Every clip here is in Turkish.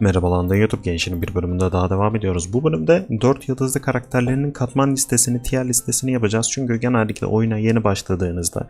Merhaba Landa YouTube gençliğinin bir bölümünde daha devam ediyoruz. Bu bölümde 4 yıldızlı karakterlerinin katman listesini, tier listesini yapacağız. Çünkü genellikle oyuna yeni başladığınızda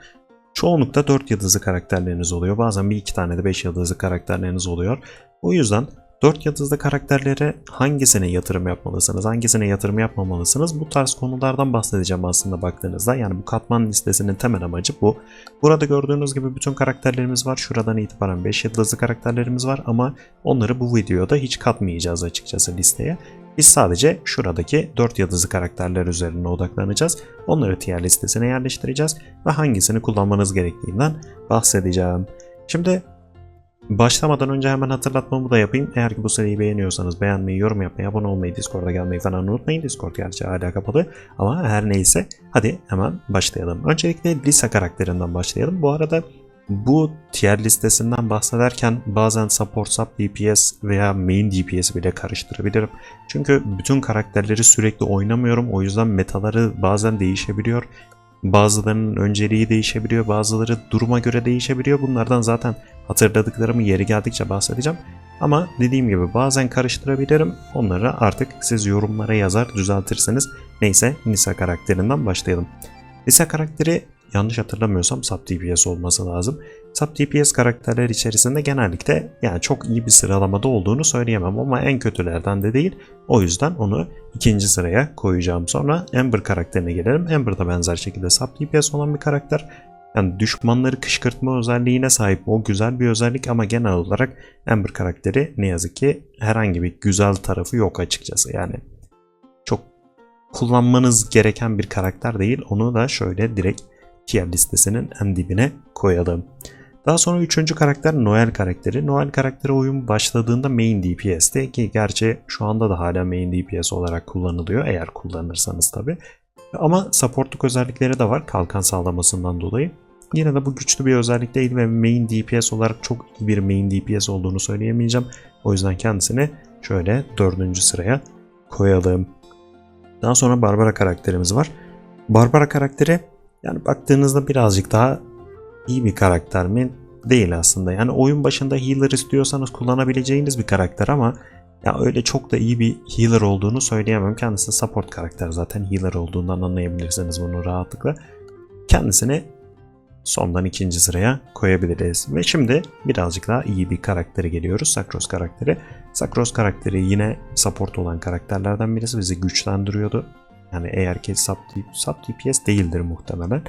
çoğunlukla 4 yıldızlı karakterleriniz oluyor. Bazen bir iki tane de 5 yıldızlı karakterleriniz oluyor. O yüzden 4 yıldızlı karakterlere hangisine yatırım yapmalısınız, hangisine yatırım yapmamalısınız bu tarz konulardan bahsedeceğim aslında baktığınızda. Yani bu katman listesinin temel amacı bu. Burada gördüğünüz gibi bütün karakterlerimiz var. Şuradan itibaren 5 yıldızlı karakterlerimiz var ama onları bu videoda hiç katmayacağız açıkçası listeye. Biz sadece şuradaki 4 yıldızlı karakterler üzerine odaklanacağız. Onları tier listesine yerleştireceğiz ve hangisini kullanmanız gerektiğinden bahsedeceğim. Şimdi Başlamadan önce hemen hatırlatmamı da yapayım. Eğer ki bu seriyi beğeniyorsanız beğenmeyi, yorum yapmayı, abone olmayı, Discord'a gelmeyi falan unutmayın. Discord gerçi hala kapalı ama her neyse hadi hemen başlayalım. Öncelikle Lisa karakterinden başlayalım. Bu arada bu tier listesinden bahsederken bazen support sub DPS veya main DPS bile karıştırabilirim. Çünkü bütün karakterleri sürekli oynamıyorum. O yüzden metaları bazen değişebiliyor. Bazılarının önceliği değişebiliyor, bazıları duruma göre değişebiliyor. Bunlardan zaten hatırladıklarımı yeri geldikçe bahsedeceğim. Ama dediğim gibi bazen karıştırabilirim. Onları artık siz yorumlara yazar düzeltirseniz. Neyse Nisa karakterinden başlayalım. Nisa karakteri yanlış hatırlamıyorsam sub DPS olması lazım. Sub DPS karakterler içerisinde genellikle yani çok iyi bir sıralamada olduğunu söyleyemem ama en kötülerden de değil. O yüzden onu ikinci sıraya koyacağım. Sonra Ember karakterine gelelim. Ember da benzer şekilde sub DPS olan bir karakter. Yani düşmanları kışkırtma özelliğine sahip o güzel bir özellik ama genel olarak Ember karakteri ne yazık ki herhangi bir güzel tarafı yok açıkçası. Yani çok kullanmanız gereken bir karakter değil. Onu da şöyle direkt tier listesinin en dibine koyalım. Daha sonra üçüncü karakter Noel karakteri. Noel karakteri oyun başladığında main DPS'ti ki gerçi şu anda da hala main DPS olarak kullanılıyor eğer kullanırsanız tabi. Ama supportluk özellikleri de var kalkan sağlamasından dolayı. Yine de bu güçlü bir özellik değil ve main DPS olarak çok iyi bir main DPS olduğunu söyleyemeyeceğim. O yüzden kendisini şöyle dördüncü sıraya koyalım. Daha sonra Barbara karakterimiz var. Barbara karakteri yani baktığınızda birazcık daha iyi bir karakter mi? Değil aslında. Yani oyun başında healer istiyorsanız kullanabileceğiniz bir karakter ama ya öyle çok da iyi bir healer olduğunu söyleyemem. Kendisi support karakter zaten healer olduğundan anlayabilirsiniz bunu rahatlıkla. Kendisini sondan ikinci sıraya koyabiliriz. Ve şimdi birazcık daha iyi bir karaktere geliyoruz. Sakros karakteri. Sakros karakteri yine support olan karakterlerden birisi bizi güçlendiriyordu. Yani eğer ki sub, sub DPS değildir muhtemelen.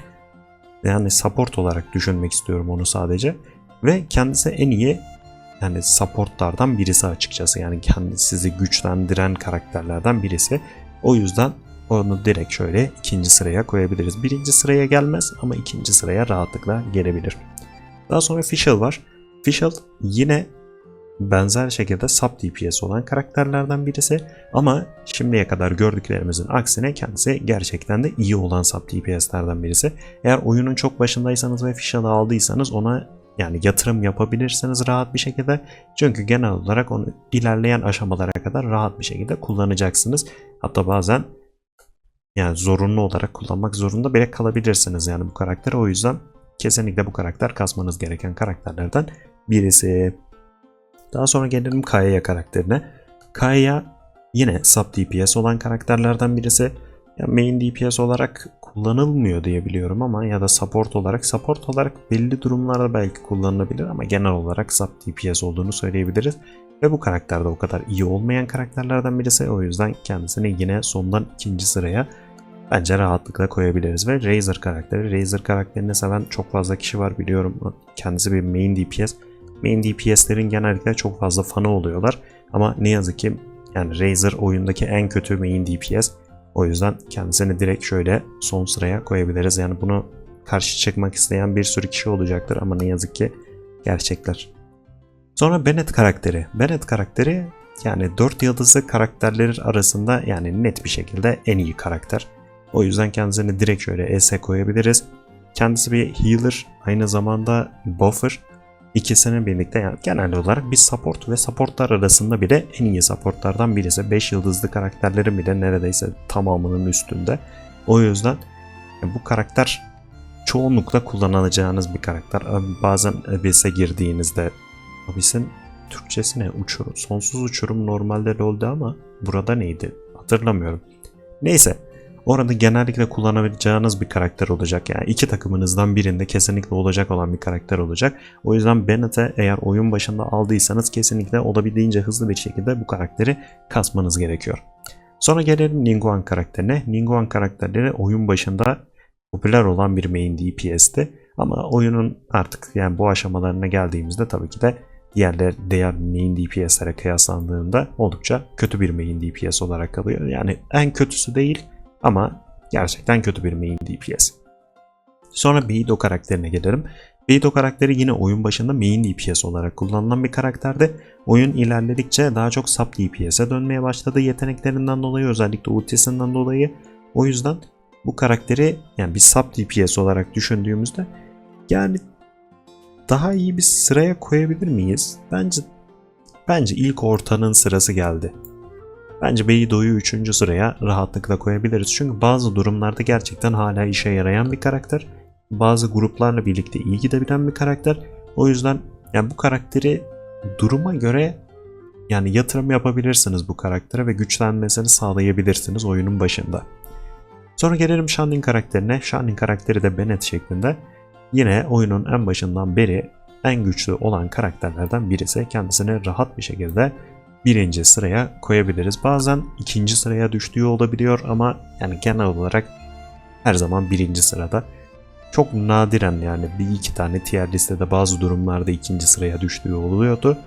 Yani support olarak düşünmek istiyorum onu sadece. Ve kendisi en iyi yani supportlardan birisi açıkçası. Yani kendi sizi güçlendiren karakterlerden birisi. O yüzden onu direkt şöyle ikinci sıraya koyabiliriz. Birinci sıraya gelmez ama ikinci sıraya rahatlıkla gelebilir. Daha sonra Fischl var. Fischl yine benzer şekilde sub DPS olan karakterlerden birisi ama şimdiye kadar gördüklerimizin aksine kendisi gerçekten de iyi olan sub DPS'lerden birisi. Eğer oyunun çok başındaysanız ve Fischl'ı aldıysanız ona yani yatırım yapabilirsiniz rahat bir şekilde. Çünkü genel olarak onu ilerleyen aşamalara kadar rahat bir şekilde kullanacaksınız. Hatta bazen yani zorunlu olarak kullanmak zorunda bile kalabilirsiniz yani bu karakteri. O yüzden kesinlikle bu karakter kasmanız gereken karakterlerden birisi. Daha sonra gelelim Kaya karakterine. Kaya yine sub DPS olan karakterlerden birisi. Ya main DPS olarak kullanılmıyor diye biliyorum ama ya da support olarak support olarak belli durumlarda belki kullanılabilir ama genel olarak sub DPS olduğunu söyleyebiliriz. Ve bu karakter de o kadar iyi olmayan karakterlerden birisi. O yüzden kendisini yine sondan ikinci sıraya bence rahatlıkla koyabiliriz. Ve Razer karakteri. Razer karakterini seven çok fazla kişi var biliyorum. Kendisi bir main DPS main DPS'lerin genellikle çok fazla fanı oluyorlar. Ama ne yazık ki yani Razer oyundaki en kötü main DPS. O yüzden kendisini direkt şöyle son sıraya koyabiliriz. Yani bunu karşı çıkmak isteyen bir sürü kişi olacaktır ama ne yazık ki gerçekler. Sonra Bennett karakteri. Bennett karakteri yani 4 yıldızlı karakterler arasında yani net bir şekilde en iyi karakter. O yüzden kendisini direkt şöyle S koyabiliriz. Kendisi bir healer, aynı zamanda buffer İkisinin birlikte yani genel olarak bir support ve supportlar arasında bile en iyi supportlardan birisi. 5 yıldızlı karakterlerin bile neredeyse tamamının üstünde. O yüzden bu karakter çoğunlukla kullanacağınız bir karakter. Bazen Abyss'e girdiğinizde Abyss'in Türkçesi ne? Uçurum. Sonsuz uçurum normalde LoL'de ama burada neydi? Hatırlamıyorum. Neyse. Orada genellikle kullanabileceğiniz bir karakter olacak. Yani iki takımınızdan birinde kesinlikle olacak olan bir karakter olacak. O yüzden Bennett'e eğer oyun başında aldıysanız kesinlikle olabildiğince hızlı bir şekilde bu karakteri kasmanız gerekiyor. Sonra gelelim Ningguang karakterine. Ningguang karakterleri oyun başında popüler olan bir main DPS'ti. Ama oyunun artık yani bu aşamalarına geldiğimizde tabii ki de diğerler diğer main DPS'lere kıyaslandığında oldukça kötü bir main DPS olarak kalıyor. Yani en kötüsü değil ama gerçekten kötü bir main DPS. Sonra Beidou karakterine gelelim. Beidou karakteri yine oyun başında main DPS olarak kullanılan bir karakterdi. Oyun ilerledikçe daha çok sub DPS'e dönmeye başladı yeteneklerinden dolayı özellikle ultisinden dolayı. O yüzden bu karakteri yani bir sub DPS olarak düşündüğümüzde yani daha iyi bir sıraya koyabilir miyiz? Bence bence ilk ortanın sırası geldi. Bence Beidou'yu 3. sıraya rahatlıkla koyabiliriz. Çünkü bazı durumlarda gerçekten hala işe yarayan bir karakter. Bazı gruplarla birlikte iyi gidebilen bir karakter. O yüzden yani bu karakteri duruma göre yani yatırım yapabilirsiniz bu karaktere ve güçlenmesini sağlayabilirsiniz oyunun başında. Sonra gelelim Shanning karakterine. Shanning karakteri de Bennett şeklinde. Yine oyunun en başından beri en güçlü olan karakterlerden birisi. Kendisini rahat bir şekilde birinci sıraya koyabiliriz. Bazen ikinci sıraya düştüğü olabiliyor ama yani genel olarak her zaman birinci sırada. Çok nadiren yani bir iki tane tier listede bazı durumlarda ikinci sıraya düştüğü oluyordu.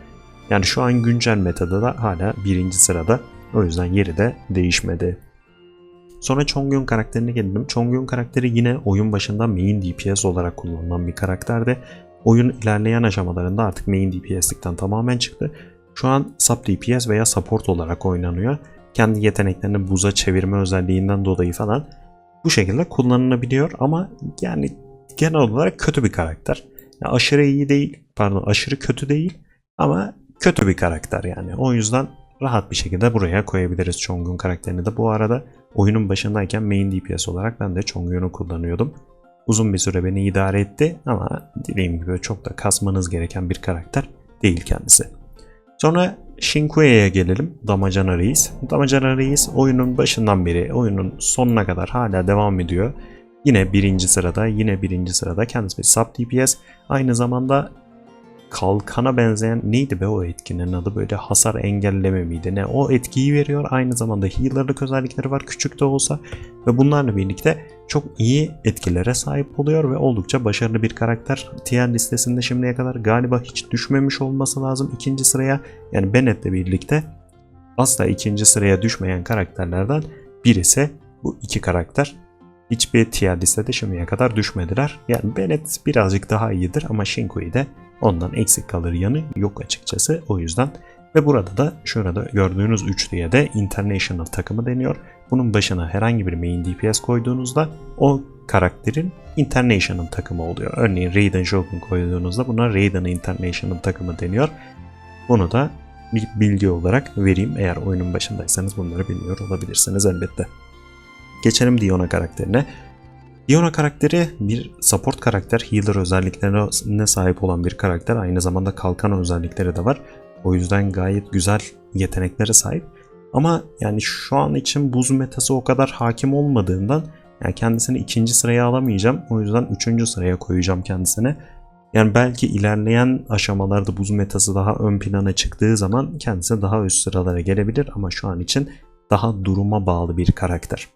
Yani şu an güncel metada da hala birinci sırada. O yüzden yeri de değişmedi. Sonra Chongyun karakterine gelelim. Chongyun karakteri yine oyun başında main DPS olarak kullanılan bir karakterdi. Oyun ilerleyen aşamalarında artık main DPS'likten tamamen çıktı. Şu an sub DPS veya support olarak oynanıyor. Kendi yeteneklerini buza çevirme özelliğinden dolayı falan bu şekilde kullanılabiliyor ama yani genel olarak kötü bir karakter. Yani aşırı iyi değil, pardon aşırı kötü değil ama kötü bir karakter yani. O yüzden rahat bir şekilde buraya koyabiliriz Chongyun karakterini de. Bu arada oyunun başındayken main DPS olarak ben de Chongyun'u kullanıyordum. Uzun bir süre beni idare etti ama dediğim gibi çok da kasmanız gereken bir karakter değil kendisi. Sonra Shinkue'ye gelelim. Damacana Reis. Damacana Reis oyunun başından beri, oyunun sonuna kadar hala devam ediyor. Yine birinci sırada, yine birinci sırada kendisi bir sub DPS. Aynı zamanda kalkana benzeyen neydi be o etkinin adı böyle hasar engelleme miydi ne o etkiyi veriyor aynı zamanda healer'lık özellikleri var küçük de olsa ve bunlarla birlikte çok iyi etkilere sahip oluyor ve oldukça başarılı bir karakter. Tier listesinde şimdiye kadar galiba hiç düşmemiş olması lazım ikinci sıraya. Yani Bennett'le birlikte asla ikinci sıraya düşmeyen karakterlerden birisi bu iki karakter. Hiçbir tier listede şimdiye kadar düşmediler. Yani Bennett birazcık daha iyidir ama Shinkui de ondan eksik kalır yanı yok açıkçası. O yüzden ve burada da şurada gördüğünüz üçlüye de International takımı deniyor. Bunun başına herhangi bir main DPS koyduğunuzda o karakterin International takımı oluyor. Örneğin Raiden Shogun koyduğunuzda buna Raiden International takımı deniyor. Bunu da bir bilgi olarak vereyim. Eğer oyunun başındaysanız bunları bilmiyor olabilirsiniz elbette. Geçelim Diona karakterine. Diona karakteri bir support karakter, healer özelliklerine sahip olan bir karakter. Aynı zamanda kalkan özellikleri de var. O yüzden gayet güzel yeteneklere sahip. Ama yani şu an için buz metası o kadar hakim olmadığından yani kendisini ikinci sıraya alamayacağım. O yüzden üçüncü sıraya koyacağım kendisine. Yani belki ilerleyen aşamalarda buz metası daha ön plana çıktığı zaman kendisi daha üst sıralara gelebilir ama şu an için daha duruma bağlı bir karakter.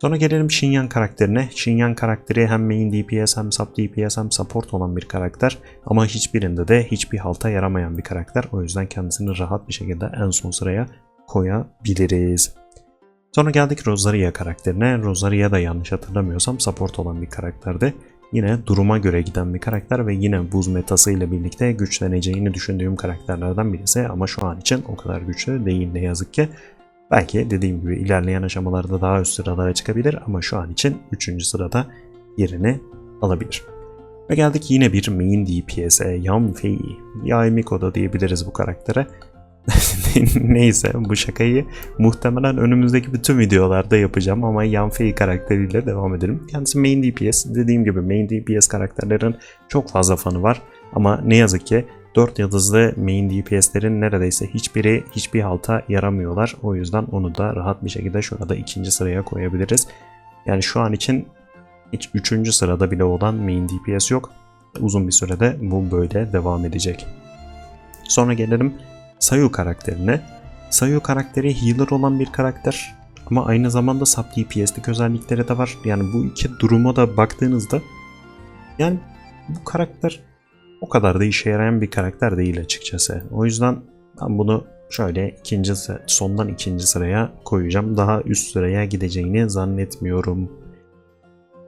Sonra gelelim Shinyan karakterine. Shinyan karakteri hem main DPS hem sub DPS hem support olan bir karakter. Ama hiçbirinde de hiçbir halta yaramayan bir karakter. O yüzden kendisini rahat bir şekilde en son sıraya koyabiliriz. Sonra geldik Rosaria karakterine. Rosaria da yanlış hatırlamıyorsam support olan bir karakterdi. Yine duruma göre giden bir karakter ve yine buz metası ile birlikte güçleneceğini düşündüğüm karakterlerden birisi ama şu an için o kadar güçlü değil ne yazık ki. Belki dediğim gibi ilerleyen aşamalarda daha üst sıralara çıkabilir ama şu an için 3. sırada yerini alabilir. Ve geldik yine bir main DPS'e Yanfei. Yaimiko da diyebiliriz bu karaktere. Neyse bu şakayı muhtemelen önümüzdeki bütün videolarda yapacağım ama Yanfei karakteriyle devam edelim. Kendisi main DPS. Dediğim gibi main DPS karakterlerin çok fazla fanı var ama ne yazık ki 4 yıldızlı main DPS'lerin neredeyse hiçbiri hiçbir halta yaramıyorlar. O yüzden onu da rahat bir şekilde şurada ikinci sıraya koyabiliriz. Yani şu an için hiç üçüncü sırada bile olan main DPS yok. Uzun bir sürede bu böyle devam edecek. Sonra gelelim Sayu karakterine. Sayu karakteri healer olan bir karakter ama aynı zamanda sub DPS'lik özellikleri de var. Yani bu iki duruma da baktığınızda yani bu karakter o kadar da işe yarayan bir karakter değil açıkçası. O yüzden ben bunu şöyle ikinci sondan ikinci sıraya koyacağım. Daha üst sıraya gideceğini zannetmiyorum.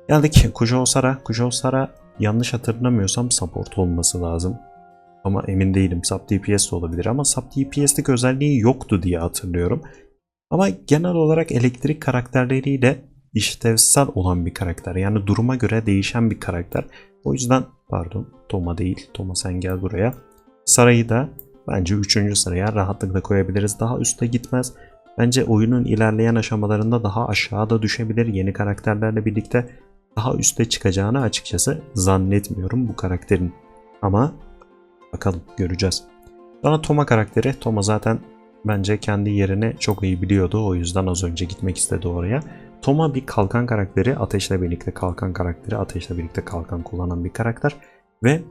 Geldik Kujou Sara. Kujou Sara yanlış hatırlamıyorsam support olması lazım. Ama emin değilim. Sub DPS de olabilir ama Sub DPS'lik özelliği yoktu diye hatırlıyorum. Ama genel olarak elektrik karakterleriyle işlevsel olan bir karakter. Yani duruma göre değişen bir karakter. O yüzden pardon Toma değil. Toma sen gel buraya. Sarayı da bence 3. sıraya rahatlıkla koyabiliriz. Daha üste gitmez. Bence oyunun ilerleyen aşamalarında daha aşağıda düşebilir. Yeni karakterlerle birlikte daha üste çıkacağını açıkçası zannetmiyorum bu karakterin. Ama bakalım göreceğiz. Sonra Toma karakteri. Toma zaten bence kendi yerini çok iyi biliyordu. O yüzden az önce gitmek istedi oraya. Toma bir kalkan karakteri. Ateşle birlikte kalkan karakteri. Ateşle birlikte kalkan kullanan bir karakter. Ve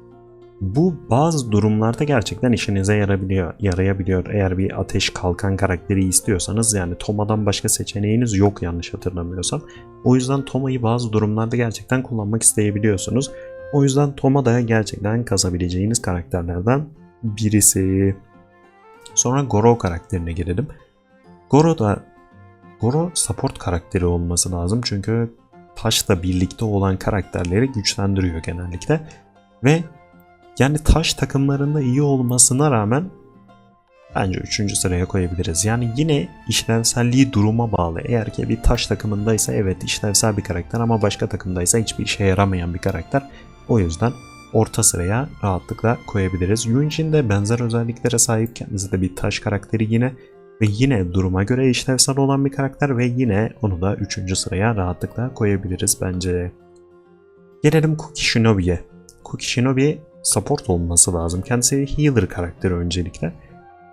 bu bazı durumlarda gerçekten işinize yarabiliyor, yarayabiliyor. Eğer bir ateş kalkan karakteri istiyorsanız yani Toma'dan başka seçeneğiniz yok yanlış hatırlamıyorsam. O yüzden Toma'yı bazı durumlarda gerçekten kullanmak isteyebiliyorsunuz. O yüzden Toma da gerçekten kazabileceğiniz karakterlerden birisi. Sonra Goro karakterine gelelim. Goro da Goro support karakteri olması lazım çünkü taşla birlikte olan karakterleri güçlendiriyor genellikle. Ve yani taş takımlarında iyi olmasına rağmen bence 3. sıraya koyabiliriz. Yani yine işlevselliği duruma bağlı. Eğer ki bir taş takımındaysa evet işlevsel bir karakter ama başka takımdaysa hiçbir işe yaramayan bir karakter. O yüzden orta sıraya rahatlıkla koyabiliriz. Yunjin de benzer özelliklere sahip kendisi de bir taş karakteri yine ve yine duruma göre işlevsel olan bir karakter ve yine onu da 3. sıraya rahatlıkla koyabiliriz bence. Gelelim Kuki Shinobi'ye. Kuki Shinobi support olması lazım. Kendisi healer karakteri öncelikle.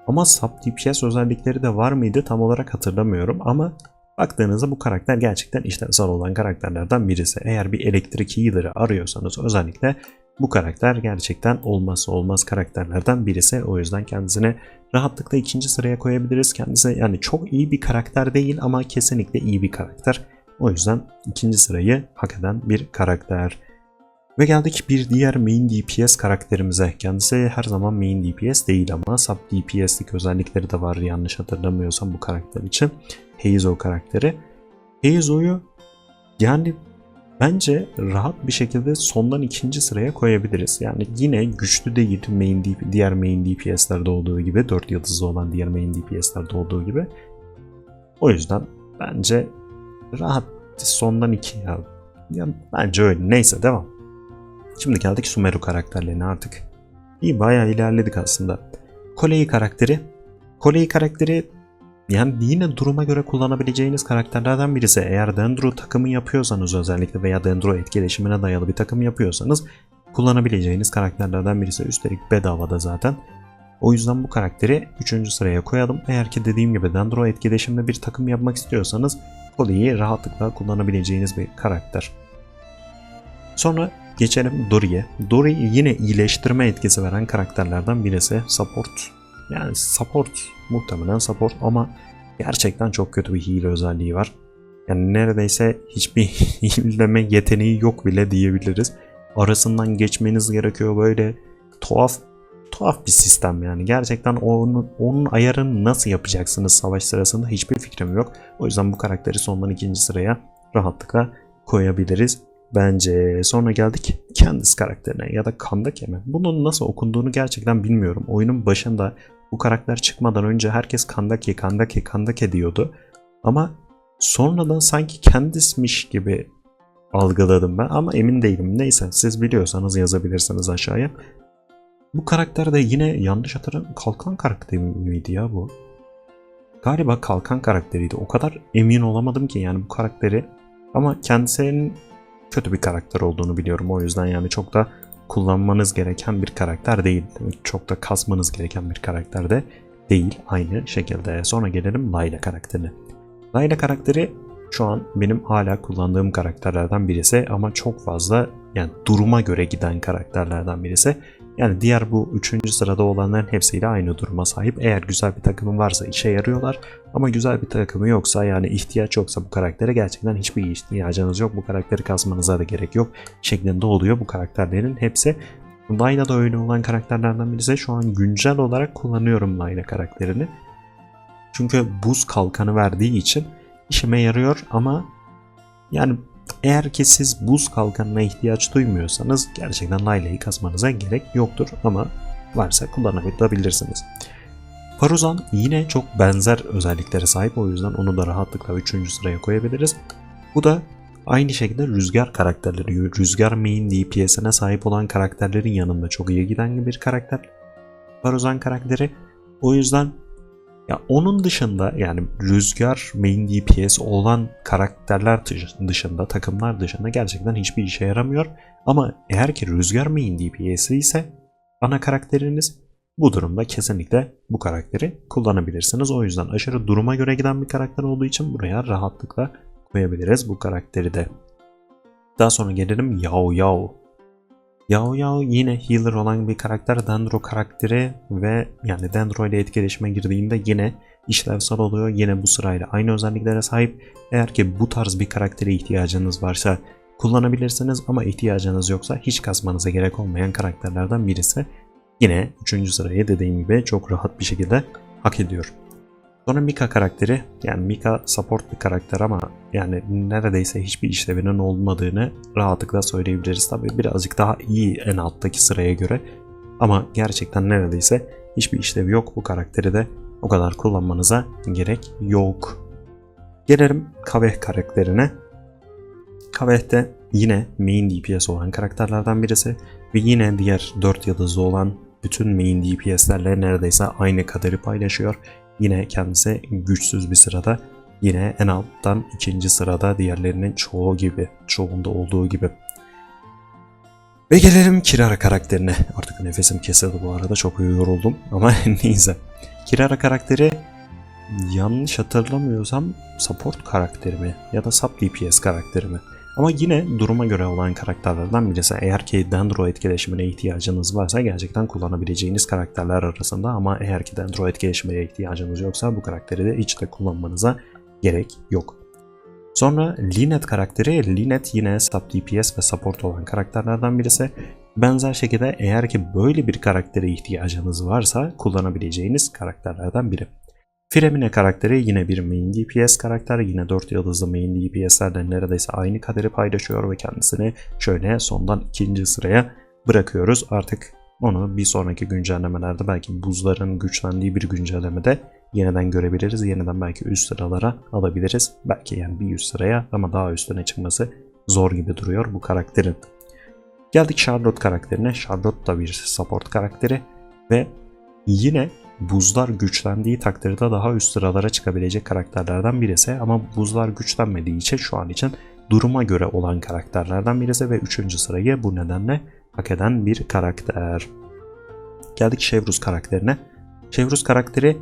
Ama sub DPS özellikleri de var mıydı tam olarak hatırlamıyorum ama baktığınızda bu karakter gerçekten işlevsel olan karakterlerden birisi. Eğer bir elektrik healer'ı arıyorsanız özellikle bu karakter gerçekten olmazsa olmaz karakterlerden birisi. O yüzden kendisini rahatlıkla ikinci sıraya koyabiliriz. Kendisi yani çok iyi bir karakter değil ama kesinlikle iyi bir karakter. O yüzden ikinci sırayı hak eden bir karakter. Ve geldik bir diğer main DPS karakterimize. Kendisi her zaman main DPS değil ama sub DPS'lik özellikleri de var yanlış hatırlamıyorsam bu karakter için. Heizo karakteri. Heizo'yu yani bence rahat bir şekilde sondan ikinci sıraya koyabiliriz. Yani yine güçlü değil main DP, diğer main DPS'lerde olduğu gibi 4 yıldızlı olan diğer main DPS'lerde olduğu gibi. O yüzden bence rahat sondan iki ya. ya bence öyle. Neyse devam. Şimdi geldik Sumeru karakterlerine artık. İyi bayağı ilerledik aslında. Kolei karakteri. Kolei karakteri yani yine duruma göre kullanabileceğiniz karakterlerden birisi. Eğer Dendro takımı yapıyorsanız özellikle veya Dendro etkileşimine dayalı bir takım yapıyorsanız kullanabileceğiniz karakterlerden birisi. Üstelik bedavada zaten. O yüzden bu karakteri 3. sıraya koyalım. Eğer ki dediğim gibi Dendro etkileşimle bir takım yapmak istiyorsanız Kolei'yi rahatlıkla kullanabileceğiniz bir karakter. Sonra Geçelim Dory'e. Dory yine iyileştirme etkisi veren karakterlerden birisi. Support. Yani support. Muhtemelen support ama gerçekten çok kötü bir heal özelliği var. Yani neredeyse hiçbir heal'leme yeteneği yok bile diyebiliriz. Arasından geçmeniz gerekiyor böyle tuhaf tuhaf bir sistem yani. Gerçekten onun, onun ayarını nasıl yapacaksınız savaş sırasında hiçbir fikrim yok. O yüzden bu karakteri sondan ikinci sıraya rahatlıkla koyabiliriz bence. Sonra geldik Candice karakterine ya da Kandake mi? Bunun nasıl okunduğunu gerçekten bilmiyorum. Oyunun başında bu karakter çıkmadan önce herkes Kandake, Kandake, Kandake diyordu. Ama sonradan sanki Candice'miş gibi algıladım ben ama emin değilim. Neyse siz biliyorsanız yazabilirsiniz aşağıya. Bu karakter de yine yanlış hatırlamıyorum. Kalkan karakteri miydi ya bu? Galiba kalkan karakteriydi. O kadar emin olamadım ki yani bu karakteri. Ama kendisinin kötü bir karakter olduğunu biliyorum. O yüzden yani çok da kullanmanız gereken bir karakter değil. Çok da kasmanız gereken bir karakter de değil aynı şekilde. Sonra gelelim Layla karakterine. Layla karakteri şu an benim hala kullandığım karakterlerden birisi ama çok fazla yani duruma göre giden karakterlerden birisi. Yani diğer bu üçüncü sırada olanların hepsiyle aynı duruma sahip. Eğer güzel bir takımın varsa işe yarıyorlar. Ama güzel bir takımı yoksa yani ihtiyaç yoksa bu karaktere gerçekten hiçbir ihtiyacınız yok. Bu karakteri kasmanıza da gerek yok şeklinde oluyor bu karakterlerin hepsi. Layla da öyle olan karakterlerden birisi. Şu an güncel olarak kullanıyorum Layla karakterini. Çünkü buz kalkanı verdiği için işime yarıyor ama yani eğer ki siz buz kalkanına ihtiyaç duymuyorsanız gerçekten Layla'yı kasmanıza gerek yoktur ama varsa kullanabilirsiniz. Paruzan yine çok benzer özelliklere sahip o yüzden onu da rahatlıkla 3. sıraya koyabiliriz. Bu da aynı şekilde rüzgar karakterleri, rüzgar main DPS'ine sahip olan karakterlerin yanında çok iyi giden bir karakter. Paruzan karakteri. O yüzden ya onun dışında yani rüzgar main DPS olan karakterler dışında, takımlar dışında gerçekten hiçbir işe yaramıyor. Ama eğer ki rüzgar main DPS ise ana karakteriniz bu durumda kesinlikle bu karakteri kullanabilirsiniz. O yüzden aşırı duruma göre giden bir karakter olduğu için buraya rahatlıkla koyabiliriz bu karakteri de. Daha sonra gelelim Yao Yao. Yao Yao yine healer olan bir karakter Dendro karakteri ve yani Dendro ile etkileşime girdiğinde yine işlevsel oluyor. Yine bu sırayla aynı özelliklere sahip. Eğer ki bu tarz bir karaktere ihtiyacınız varsa kullanabilirsiniz ama ihtiyacınız yoksa hiç kasmanıza gerek olmayan karakterlerden birisi. Yine 3. sırayı dediğim gibi çok rahat bir şekilde hak ediyor. Sonra Mika karakteri yani Mika support bir karakter ama yani neredeyse hiçbir işlevinin olmadığını rahatlıkla söyleyebiliriz. Tabi birazcık daha iyi en alttaki sıraya göre ama gerçekten neredeyse hiçbir işlevi yok bu karakteri de o kadar kullanmanıza gerek yok. Gelelim Kaveh karakterine. Kaveh de yine main DPS olan karakterlerden birisi ve yine diğer 4 yıldızlı olan bütün main DPS'lerle neredeyse aynı kaderi paylaşıyor. Yine kendisi güçsüz bir sırada. Yine en alttan ikinci sırada diğerlerinin çoğu gibi, çoğunda olduğu gibi. Ve gelelim Kirara karakterine. Artık nefesim kesildi bu arada çok yoruldum ama neyse. Kirara karakteri yanlış hatırlamıyorsam support karakteri mi ya da sub DPS karakteri mi? Ama yine duruma göre olan karakterlerden birisi. Eğer ki Dendro etkileşimine ihtiyacınız varsa gerçekten kullanabileceğiniz karakterler arasında ama eğer ki Dendro etkileşimine ihtiyacınız yoksa bu karakteri de hiç de kullanmanıza gerek yok. Sonra Linet karakteri, Linet yine sub DPS ve support olan karakterlerden birisi. Benzer şekilde eğer ki böyle bir karaktere ihtiyacınız varsa kullanabileceğiniz karakterlerden biri. Firemine karakteri yine bir main DPS karakter. Yine 4 yıldızlı main DPS'lerle neredeyse aynı kaderi paylaşıyor ve kendisini şöyle sondan ikinci sıraya bırakıyoruz. Artık onu bir sonraki güncellemelerde belki buzların güçlendiği bir güncellemede yeniden görebiliriz. Yeniden belki üst sıralara alabiliriz. Belki yani bir üst sıraya ama daha üstüne çıkması zor gibi duruyor bu karakterin. Geldik Charlotte karakterine. Charlotte da bir support karakteri ve yine buzlar güçlendiği takdirde daha üst sıralara çıkabilecek karakterlerden birisi ama buzlar güçlenmediği için şu an için duruma göre olan karakterlerden birisi ve 3. sırayı bu nedenle hak eden bir karakter. Geldik Chevruz karakterine. Chevruz karakteri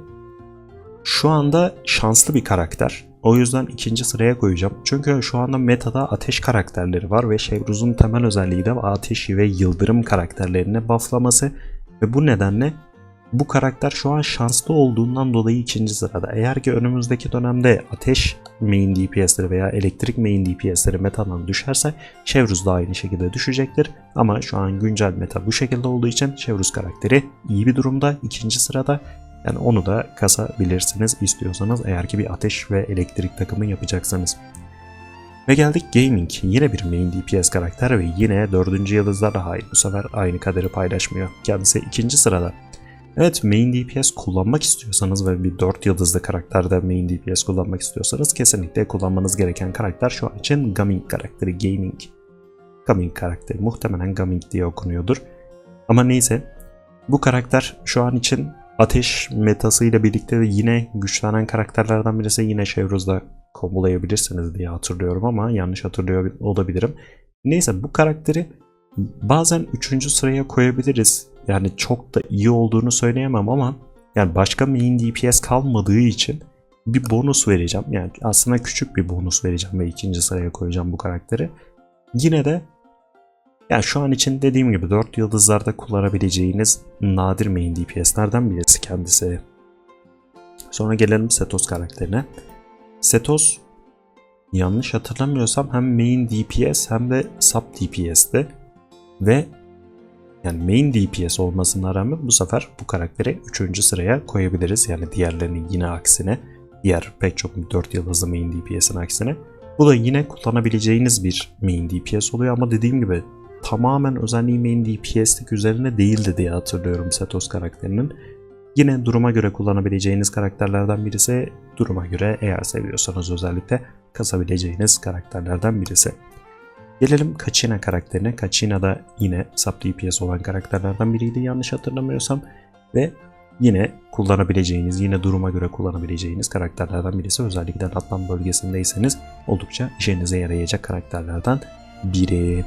şu anda şanslı bir karakter. O yüzden ikinci sıraya koyacağım. Çünkü şu anda metada ateş karakterleri var ve Chevruz'un temel özelliği de ateş ve yıldırım karakterlerini bufflaması ve bu nedenle bu karakter şu an şanslı olduğundan dolayı ikinci sırada. Eğer ki önümüzdeki dönemde ateş main DPS'leri veya elektrik main DPS'leri metadan düşerse Chevruz da aynı şekilde düşecektir. Ama şu an güncel meta bu şekilde olduğu için Chevruz karakteri iyi bir durumda ikinci sırada. Yani onu da kasabilirsiniz istiyorsanız eğer ki bir ateş ve elektrik takımı yapacaksanız. Ve geldik Gaming. Yine bir main DPS karakter ve yine 4. yıldızlarla hayır bu sefer aynı kaderi paylaşmıyor. Kendisi ikinci sırada. Evet main DPS kullanmak istiyorsanız ve bir 4 yıldızlı karakterde main DPS kullanmak istiyorsanız kesinlikle kullanmanız gereken karakter şu an için Gaming karakteri Gaming. Gaming karakteri muhtemelen Gaming diye okunuyordur. Ama neyse bu karakter şu an için ateş metasıyla birlikte de yine güçlenen karakterlerden birisi yine Chevroz'da kombolayabilirsiniz diye hatırlıyorum ama yanlış hatırlıyor olabilirim. Neyse bu karakteri bazen 3. sıraya koyabiliriz. Yani çok da iyi olduğunu söyleyemem ama yani başka main DPS kalmadığı için bir bonus vereceğim. Yani aslında küçük bir bonus vereceğim ve ikinci sıraya koyacağım bu karakteri. Yine de yani şu an için dediğim gibi 4 yıldızlarda kullanabileceğiniz nadir main DPS'lerden birisi kendisi. Sonra gelelim Setos karakterine. Setos yanlış hatırlamıyorsam hem main DPS hem de sub DPS'ti. Ve yani main DPS olmasına rağmen bu sefer bu karakteri 3. sıraya koyabiliriz. Yani diğerlerinin yine aksine. Diğer pek çok 4 yıldızlı main DPS'in aksine. Bu da yine kullanabileceğiniz bir main DPS oluyor ama dediğim gibi tamamen özelliği main DPS'lik üzerine değildi diye hatırlıyorum Setos karakterinin. Yine duruma göre kullanabileceğiniz karakterlerden birisi, duruma göre eğer seviyorsanız özellikle kasabileceğiniz karakterlerden birisi. Gelelim Kachina karakterine. Kachina da yine sub DPS olan karakterlerden biriydi yanlış hatırlamıyorsam. Ve yine kullanabileceğiniz, yine duruma göre kullanabileceğiniz karakterlerden birisi. Özellikle Atlan bölgesindeyseniz oldukça işinize yarayacak karakterlerden biri.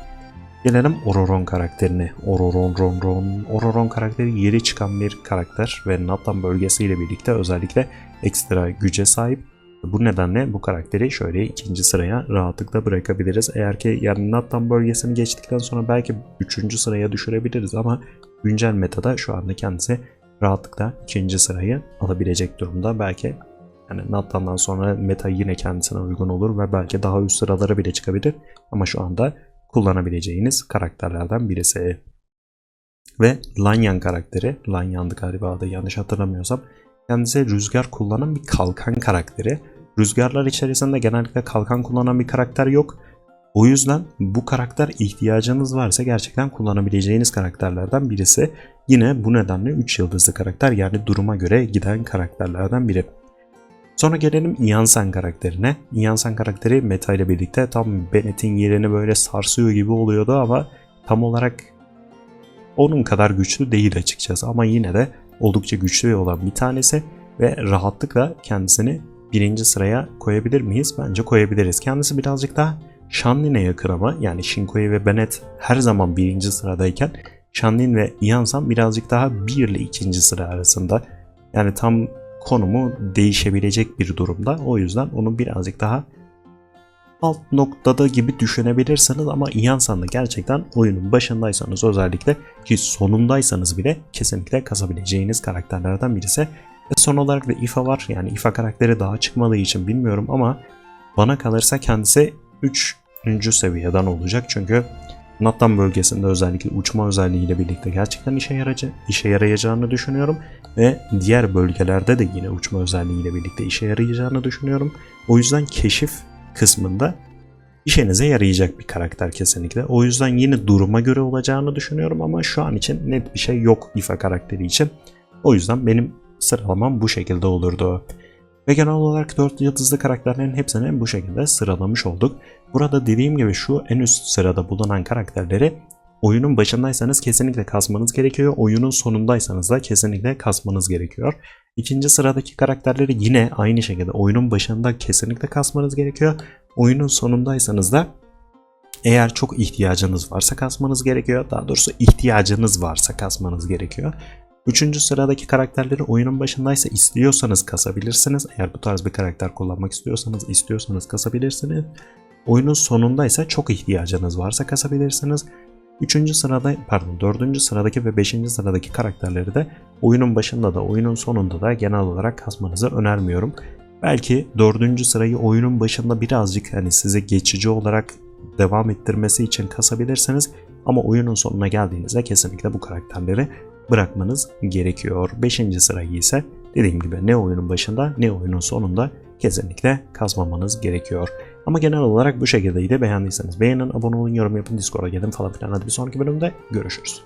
Gelelim Ororon karakterine. Ororon Ron Ron. Ororon karakteri yeri çıkan bir karakter ve Natlan bölgesiyle birlikte özellikle ekstra güce sahip. Bu nedenle bu karakteri şöyle ikinci sıraya rahatlıkla bırakabiliriz. Eğer ki yani Natlan bölgesini geçtikten sonra belki üçüncü sıraya düşürebiliriz ama güncel metada şu anda kendisi rahatlıkla ikinci sırayı alabilecek durumda. Belki yani Natlan'dan sonra meta yine kendisine uygun olur ve belki daha üst sıralara bile çıkabilir. Ama şu anda kullanabileceğiniz karakterlerden birisi. Ve Lanyan karakteri, Lanyan'dı galiba da yanlış hatırlamıyorsam, kendisi rüzgar kullanan bir kalkan karakteri. Rüzgarlar içerisinde genellikle kalkan kullanan bir karakter yok. O yüzden bu karakter ihtiyacınız varsa gerçekten kullanabileceğiniz karakterlerden birisi. Yine bu nedenle 3 yıldızlı karakter yani duruma göre giden karakterlerden biri. Sonra gelelim Yansen karakterine. Yansen karakteri Meta ile birlikte tam Bennett'in yerini böyle sarsıyor gibi oluyordu ama tam olarak onun kadar güçlü değil açıkçası ama yine de oldukça güçlü olan bir tanesi ve rahatlıkla kendisini birinci sıraya koyabilir miyiz? Bence koyabiliriz. Kendisi birazcık daha Shanlin'e yakın ama yani Shinkoi ve Bennett her zaman birinci sıradayken Shanlin ve Yansan birazcık daha bir ile ikinci sıra arasında. Yani tam konumu değişebilecek bir durumda. O yüzden onu birazcık daha alt noktada gibi düşünebilirsiniz ama Yansan'da gerçekten oyunun başındaysanız özellikle ki sonundaysanız bile kesinlikle kasabileceğiniz karakterlerden birisi. Ve son olarak da Ifa var. Yani Ifa karakteri daha çıkmadığı için bilmiyorum ama bana kalırsa kendisi 3. seviyeden olacak. Çünkü Nattan bölgesinde özellikle uçma özelliğiyle birlikte gerçekten işe, yarayacak, işe yarayacağını düşünüyorum. Ve diğer bölgelerde de yine uçma özelliğiyle birlikte işe yarayacağını düşünüyorum. O yüzden keşif kısmında işinize yarayacak bir karakter kesinlikle. O yüzden yine duruma göre olacağını düşünüyorum ama şu an için net bir şey yok İFA karakteri için. O yüzden benim sıralamam bu şekilde olurdu. Ve genel olarak 4 yıldızlı karakterlerin hepsini bu şekilde sıralamış olduk. Burada dediğim gibi şu en üst sırada bulunan karakterleri oyunun başındaysanız kesinlikle kasmanız gerekiyor. Oyunun sonundaysanız da kesinlikle kasmanız gerekiyor. İkinci sıradaki karakterleri yine aynı şekilde oyunun başında kesinlikle kasmanız gerekiyor. Oyunun sonundaysanız da eğer çok ihtiyacınız varsa kasmanız gerekiyor. Daha doğrusu ihtiyacınız varsa kasmanız gerekiyor. Üçüncü sıradaki karakterleri oyunun başındaysa istiyorsanız kasabilirsiniz. Eğer bu tarz bir karakter kullanmak istiyorsanız istiyorsanız kasabilirsiniz. Oyunun sonundaysa çok ihtiyacınız varsa kasabilirsiniz. Üçüncü sırada pardon dördüncü sıradaki ve beşinci sıradaki karakterleri de oyunun başında da oyunun sonunda da genel olarak kasmanızı önermiyorum. Belki dördüncü sırayı oyunun başında birazcık hani size geçici olarak devam ettirmesi için kasabilirsiniz. Ama oyunun sonuna geldiğinizde kesinlikle bu karakterleri bırakmanız gerekiyor. 5. sırayı ise dediğim gibi ne oyunun başında ne oyunun sonunda kesinlikle kazmamanız gerekiyor. Ama genel olarak bu şekildeydi. Beğendiyseniz beğenin, abone olun, yorum yapın, Discord'a gelin falan filan. Hadi bir sonraki bölümde görüşürüz.